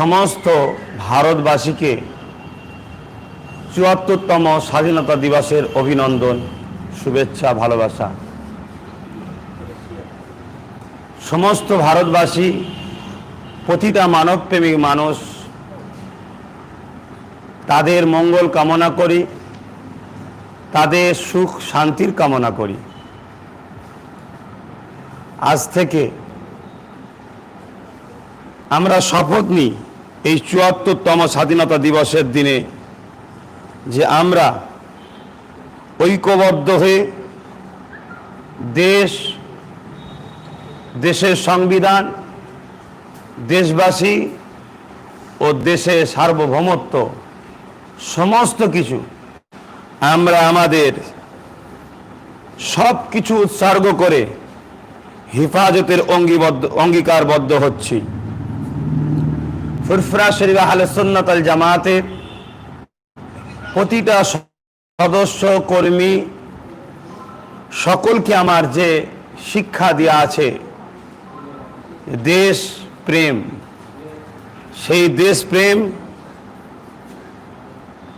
সমস্ত ভারতবাসীকে চুয়াত্তরতম স্বাধীনতা দিবসের অভিনন্দন, শুভেচ্ছা, ভালোবাসা। সমস্ত ভারতবাসী, প্রতিটা মানবপ্রেমিক মানুষ, তাদের মঙ্গল কামনা করি, তাদের সুখ, শান্তির কামনা করি। আজ থেকে আমরা শপথ নিই। এই চুয়াত্তরতম স্বাধীনতা দিবসের দিনে যে আমরা ঐক্যবদ্ধ হয়ে দেশ, দেশের সংবিধান, দেশবাসী ও দেশের সার্বভৌমত্ব, সমস্ত কিছু আমরা আমাদের সব কিছু উৎসর্গ করে হেফাজতের অঙ্গীবদ্ধ অঙ্গীকারবদ্ধ হচ্ছি। ফুরফুরা শরীফ আহলে সুন্নাত আল জামাতের প্রতিটা সদস্য, কর্মী সকলকে আমার যে শিক্ষা দেওয়া আছে, দেশ প্রেম, সেই দেশ প্রেম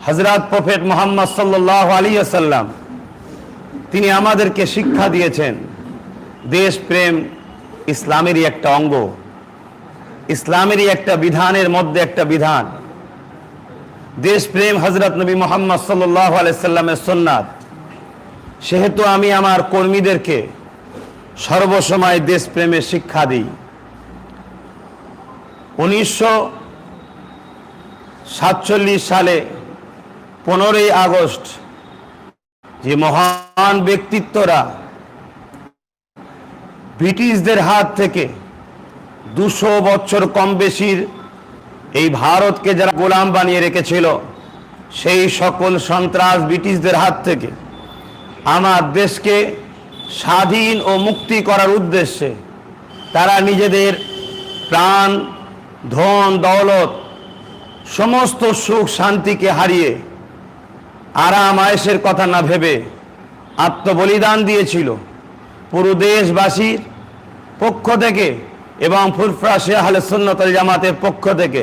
হজরত প্রফেট মোহাম্মদ সাল্লাহ আলী আসাল্লাম তিনি আমাদেরকে শিক্ষা দিয়েছেন। দেশ প্রেম ইসলামেরই একটা অঙ্গ। ইসলামেরই একটা বিধানের মধ্যে একটা বিধান। দেশ প্রেম হজরত নবী মোহাম্মদ সাল্লাহ আলাইসাল্লামের সেহেতু আমি আমার কর্মীদেরকে সর্বসময় দেশপ্রেমের শিক্ষা দিই। উনিশশো সাতচল্লিশ সালে পনেরোই আগস্ট যে মহান ব্যক্তিত্বরা ব্রিটিশদের হাত থেকে দুশো বছর কম বেশির এই ভারতকে যারা গোলাম বানিয়ে রেখেছিল, সেই সকল সন্ত্রাস ব্রিটিশদের হাত থেকে, আমার দেশকে স্বাধীন ও মুক্তি করার উদ্দেশ্যে তারা নিজেদের প্রাণ, ধন, দৌলত, সমস্ত সুখ শান্তিকে হারিয়ে আরাম আয়েসের কথা না ভেবে আত্মবলিদান দিয়েছিল। পুরো দেশবাসীর পক্ষ থেকে এবং ফুরফরা শেহাল সুন্নতল জামাতের পক্ষ থেকে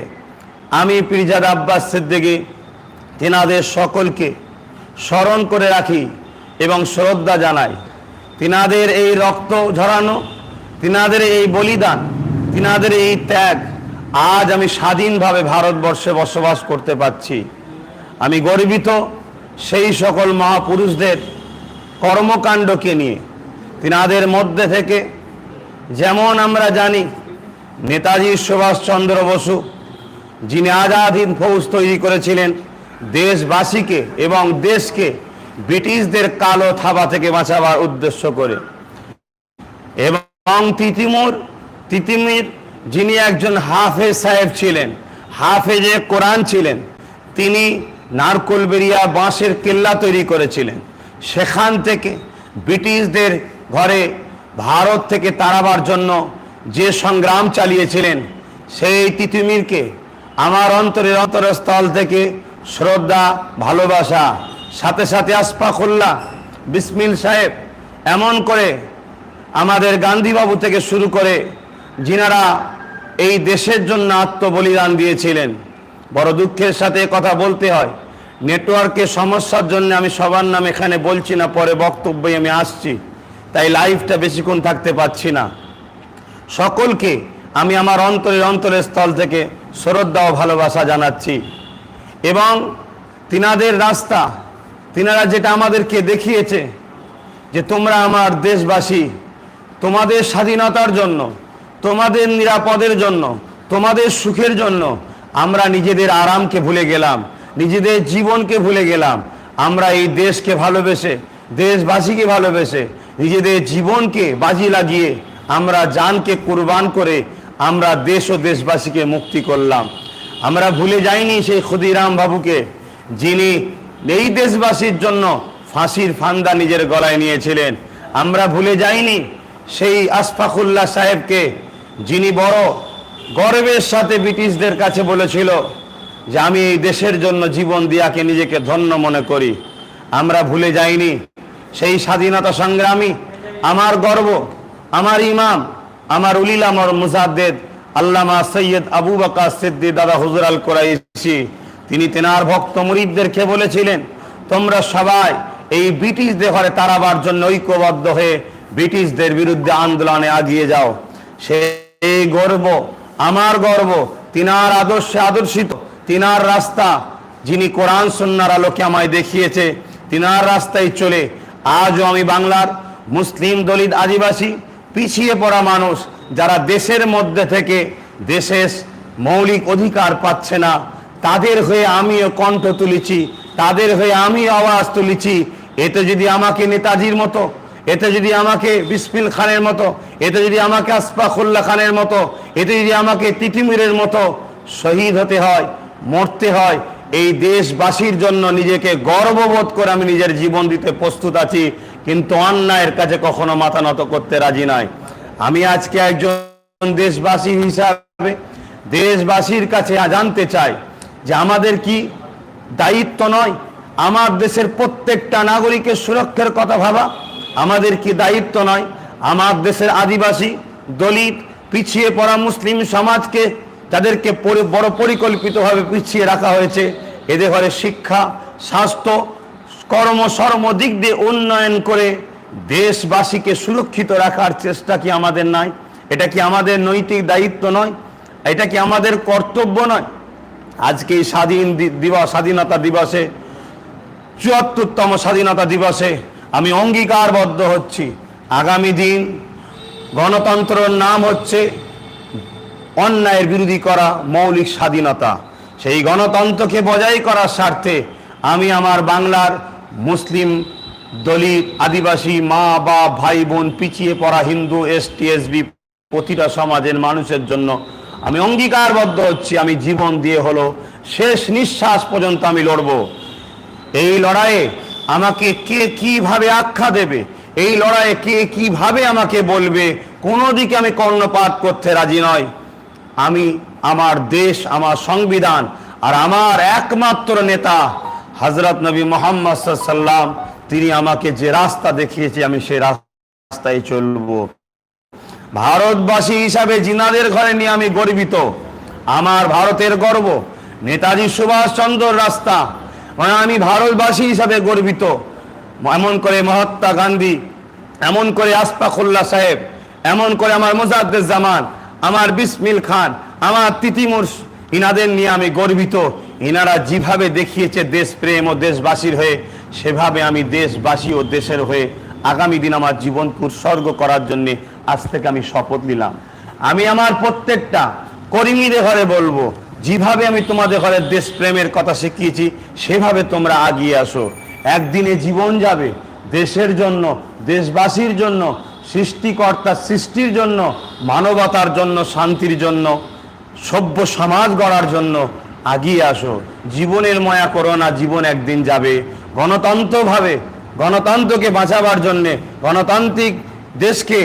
আমি পিরজাদ আব্বাস সিদ্দিকী তেনাদের সকলকে স্মরণ করে রাখি এবং শ্রদ্ধা জানাই। তিনাদের এই রক্ত ঝরানো, তিনাদের এই বলিদান, তিনাদের এই ত্যাগ আজ আমি স্বাধীনভাবে ভারতবর্ষে বসবাস করতে পারছি। আমি গর্বিত সেই সকল মহাপুরুষদের কর্মকাণ্ডকে নিয়ে, তিনাদের মধ্যে থেকে যেমন আমরা জানি, নেতাজি সুভাষচন্দ্র বসু, যিনি আজাদ হিন্দ ফৌজ তৈরি করেছিলেন, দেশবাসীকে এবং দেশকে ব্রিটিশদের কালো থাবা থেকে বাঁচাবার উদ্দেশ্য করে। এবং তিতিমুর, তিতিমির, যিনি একজন হাফেজ সাহেব ছিলেন, হাফেজে কোরআন ছিলেন, তিনি নারকোলবেরিয়া বাঁশের কেল্লা তৈরি করেছিলেন। সেখান থেকে ব্রিটিশদের ঘরে ভারত থেকে তাড়াবার জন্য যে সংগ্রাম চালিয়েছিলেন, সেই তিতিমিরকে আমার অন্তরের অন্তরস্থল থেকে শ্রদ্ধা, ভালোবাসা, সাথে সাথে আসফাকুল্লাহ বিসমিল সাহেব এমন করে আমাদের গান্ধীবাবু থেকে শুরু করে যিনারা এই দেশের জন্য আত্মবলিদান দিয়েছিলেন। বড় দুঃখের সাথে কথা বলতে হয় নেটওয়ার্কের সমস্যার জন্য আমি সবার নাম এখানে বলছি না, পরে বক্তব্যে আমি আসছি। তাই লাইফটা বেশিক্ষণ থাকতে পাচ্ছি না। সকলকে আমি আমার অন্তরের অন্তরের স্থল থেকে শ্রদ্ধা ও ভালোবাসা জানাচ্ছি। এবং তিনাদের রাস্তা, তিনারা যেটা আমাদেরকে দেখিয়েছে যে তোমরা আমার দেশবাসী, তোমাদের স্বাধীনতার জন্য, তোমাদের নিরাপদের জন্য, তোমাদের সুখের জন্য আমরা নিজেদের আরামকে ভুলে গেলাম, নিজেদের জীবনকে ভুলে গেলাম। আমরা এই দেশকে ভালোবেসে দেশবাসীকে ভালোবেসে নিজেদের জীবনকে বাজি লাগিয়ে আমরা জানকে কুরবান করে আমরা দেশ ও দেশবাসীকে মুক্তি করলাম। আমরা ভুলে যাইনি সেই ক্ষুদিরাম বাবুকে, যিনি এই দেশবাসীর জন্য ফাঁসির ফান্দা নিজের গলায় নিয়েছিলেন। আমরা ভুলে যাইনি সেই আশফাকুল্লাহ সাহেবকে, যিনি বড় গর্বের সাথে ব্রিটিশদের কাছে বলেছিল যে, আমি এই দেশের জন্য জীবন দিয়াকে নিজেকে ধন্য মনে করি। আমরা ভুলে যাইনি সেই স্বাধীনতা সংগ্রামী, আমার গর্ব, আমার ইমাম, আমার উলিল আমার মুজাদ্দেদ, আল্লামা সৈয়দ আবু বাকা সিদ্দি দাদা হুজুর আল কোরাইশি। তিনি তেনার ভক্ত মুরিদদেরকে বলেছিলেন, তোমরা সবাই এই ব্রিটিশদের ঘরে তারাবার জন্য ঐক্যবদ্ধ হয়ে ব্রিটিশদের বিরুদ্ধে আন্দোলনে আগিয়ে যাও। সেই গর্ব, আমার গর্ব, তিনার আদর্শে আদর্শিত, তিনার রাস্তা যিনি কোরআন সন্ন্যার আলোকে আমায় দেখিয়েছে, তিনার রাস্তায় চলে আজও আমি বাংলার মুসলিম দলিত আদিবাসী, পিছিয়ে পড়া মানুষ যারা দেশের মধ্যে থেকে দেশের মৌলিক অধিকার পাচ্ছে না, তাদের হয়ে আমিও কণ্ঠ তুলেছি, তাদের হয়ে আমি আওয়াজ তুলেছি। এতে যদি আমাকে নেতাজির মতো, এতে যদি আমাকে বিসমিল খানের মতো, এতে যদি আমাকে আসফাকুল্লাহ খানের মতো, এতে যদি আমাকে তিতিমিরের মতো শহীদ হতে হয়, মরতে হয় এই দেশবাসীর জন্য নিজেকে গর্ববোধ করে আমি নিজের জীবন দিতে প্রস্তুত আছি, কিন্তু অন্যায়ের কাছে কখনো মাথা নত করতে রাজি নয়। আমি আজকে একজন দেশবাসী হিসাবে, দেশবাসীর কাছে জানতে চাই যে আমাদের কি দায়িত্ব নয়? আমার দেশের প্রত্যেকটা নাগরিকের সুরক্ষার কথা ভাবা, আমাদের কি দায়িত্ব নয়? আমার দেশের আদিবাসী, দলিত, পিছিয়ে পড়া মুসলিম সমাজকে যাদেরকে পরি- বড় পরিকল্পিতভাবে পিছিয়ে রাখা হয়েছে, এদের ঘরে শিক্ষা, স্বাস্থ্য, কর্ম সর্ম দিক দিয়ে উন্নয়ন করে দেশবাসীকে সুরক্ষিত রাখার চেষ্টা কি আমাদের নাই? এটা কি আমাদের নৈতিক দায়িত্ব নয়? এটা কি আমাদের কর্তব্য নয়? আজকে এই স্বাধীন দিবস, স্বাধীনতা দিবসে, চুয়াত্তরতম স্বাধীনতা দিবসে আমি অঙ্গীকারবদ্ধ হচ্ছি। আগামী দিন গণতন্ত্রের নাম হচ্ছে অন্যায়ের বিরোধী করা মৌলিক স্বাধীনতা। সেই গণতন্ত্রকে বজায় করার স্বার্থে আমি আমার বাংলার মুসলিম দলিত আদিবাসী মা বা ভাই, বোন, পিছিয়ে পড়া হিন্দু, এসটি, এসবি প্রতিটা সমাজের মানুষের জন্য আমি অঙ্গীকারবদ্ধ হচ্ছি। আমি জীবন দিয়ে হলো শেষ নিঃশ্বাস পর্যন্ত আমি লড়বো। এই লড়াইয়ে আমাকে কে কীভাবে আখ্যা দেবে? এই লড়াইয়ে কে কীভাবে আমাকে বলবে? কোনো দিকে আমি কর্ণপাত করতে রাজি নয় আমি, আমার দেশ, আমার সংবিধান আর আমার একমাত্র নেতা হজরত নবী মোহাম্মদ সাল্লাম তিনি আমাকে যে রাস্তা দেখিয়েছে, আমি সেই রাস্তায় চলবো। ভারতবাসী হিসাবে জিনাদের ঘরে নিয়ে আমি গর্বিত। আমার ভারতের গর্ব, নেতাজি সুভাষচন্দ্র রাস্তা মানে আমি ভারতবাসী হিসাবে গর্বিত। এমন করে মহাত্মা গান্ধী, এমন করে আসফাকুল্লাহ সাহেব, এমন করে আমার মোজাদ্দেদ জামান আমার বিসমিল খান, আমার তিতিমুর ইনাদের নিয়ে আমি গর্বিত। ইনারা যেভাবে দেখিয়েছে দেশপ্রেম ও দেশবাসীর হয়ে, সেভাবে আমি দেশবাসী ও দেশের হয়ে আগামী দিন আমার জীবন উৎসর্গ করার জন্য আজ থেকে আমি শপথ নিলাম। আমি আমার প্রত্যেকটা কর্মীদের ঘরে বলব, যেভাবে আমি তোমাদের ঘরে দেশপ্রেমের কথা শিখিয়েছি, সেভাবে তোমরা আগিয়ে আসো। একদিনে জীবন যাবে দেশের জন্য, দেশবাসীর জন্য সৃষ্টিকর্তার সৃষ্টির জন্য, মানবতার জন্য, শান্তির জন্য, সভ্য সমাজ গড়ার জন্য আগিয়ে আসো। জীবনের ময়া করো না, জীবন একদিন যাবে। গণতন্ত্রভাবে, গণতন্ত্রকে বাঁচাবার জন্যে, গণতান্ত্রিক দেশকে,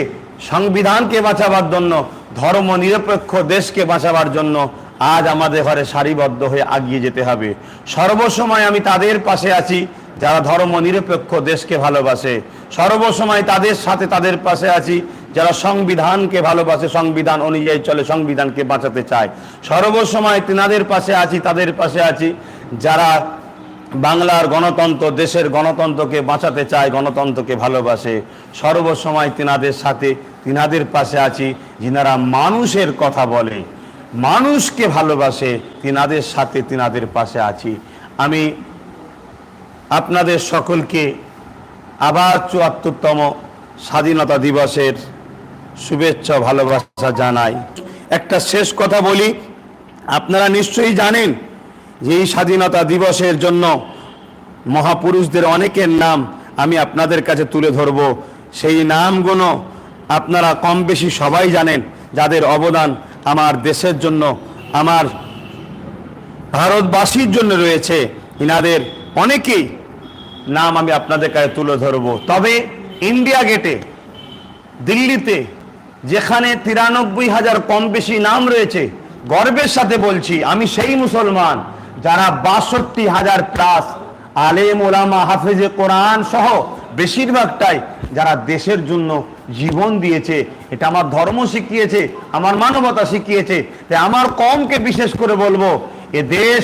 সংবিধানকে বাঁচাবার জন্য ধর্ম নিরপেক্ষ দেশকে বাঁচাবার জন্য আজ আমাদের ঘরে সারিবদ্ধ হয়ে আগিয়ে যেতে হবে। সর্বসময় আমি তাদের পাশে আছি, যারা ধর্ম নিরপেক্ষ দেশকে ভালোবাসে। সর্বসময় তাদের সাথে তাদের পাশে আছি, যারা সংবিধানকে ভালোবাসে, সংবিধান অনুযায়ী চলে, সংবিধানকে বাঁচাতে চায়। সর্বসময় তিনাদের পাশে আছি, তাদের পাশে আছি, যারা বাংলার গণতন্ত্র, দেশের গণতন্ত্রকে বাঁচাতে চায়, গণতন্ত্রকে ভালোবাসে। সর্বসময় তিনাদের সাথে, তিনাদের পাশে আছি, যিনারা মানুষের কথা বলে। মানুষকে ভালোবাসে, তিনাদের সাথে তিনাদের পাশে আছি। আমি আপনাদের সকলকে আবার চুয়াত্তরতম স্বাধীনতা দিবসের শুভেচ্ছা ভালোবাসা জানাই। একটা শেষ কথা বলি, আপনারা নিশ্চয়ই জানেন যে এই স্বাধীনতা দিবসের জন্য মহাপুরুষদের অনেকের নাম আমি আপনাদের কাছে তুলে ধরব। সেই নামগুলো আপনারা কম বেশি সবাই জানেন, যাদের অবদান আমার দেশের জন্য, আমার ভারতবাসীর জন্য রয়েছে। ইনাদের অনেকেই নাম আমি আপনাদের কাছে তুলে ধরব। তবে ইন্ডিয়া গেটে, দিল্লিতে যেখানে তিরানব্বই হাজার কম বেশি নাম রয়েছে, গর্বের সাথে বলছি, আমি সেই মুসলমান যারা বাষট্টি হাজার প্লাস আলেম ওলামা হাফেজে কোরআন সহ বেশিরভাগটাই যারা দেশের জন্য জীবন দিয়েছে, এটা আমার ধর্ম শিখিয়েছে, আমার মানবতা শিখিয়েছে, তাই আমার কমকে বিশেষ করে বলব, এ দেশ,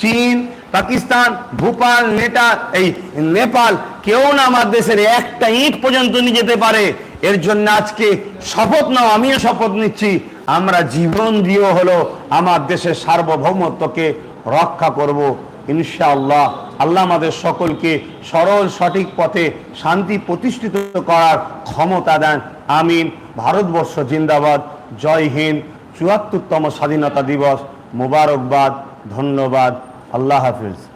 চীন, পাকিস্তান, ভূপাল নেটা এই নেপাল, কেউ না আমার দেশের একটা ইট পর্যন্ত নিয়ে যেতে পারে। এর জন্য আজকে শপথ নাও, আমিও শপথ নিচ্ছি, আমরা জীবন দিয়েও হলো আমার দেশের সার্বভৌমত্বকে রক্ষা করব। ইনশাআল্লাহ আল্লাহ আমাদের সকলকে সরল, সঠিক পথে শান্তি প্রতিষ্ঠিত করার ক্ষমতা দেন। আমিন। ভারতবর্ষ জিন্দাবাদ। জয় হিন্দ। চুয়াত্তরতম স্বাধীনতা দিবস মোবারকবাদ। ধন্যবাদ। আল্লাহ হাফিজ।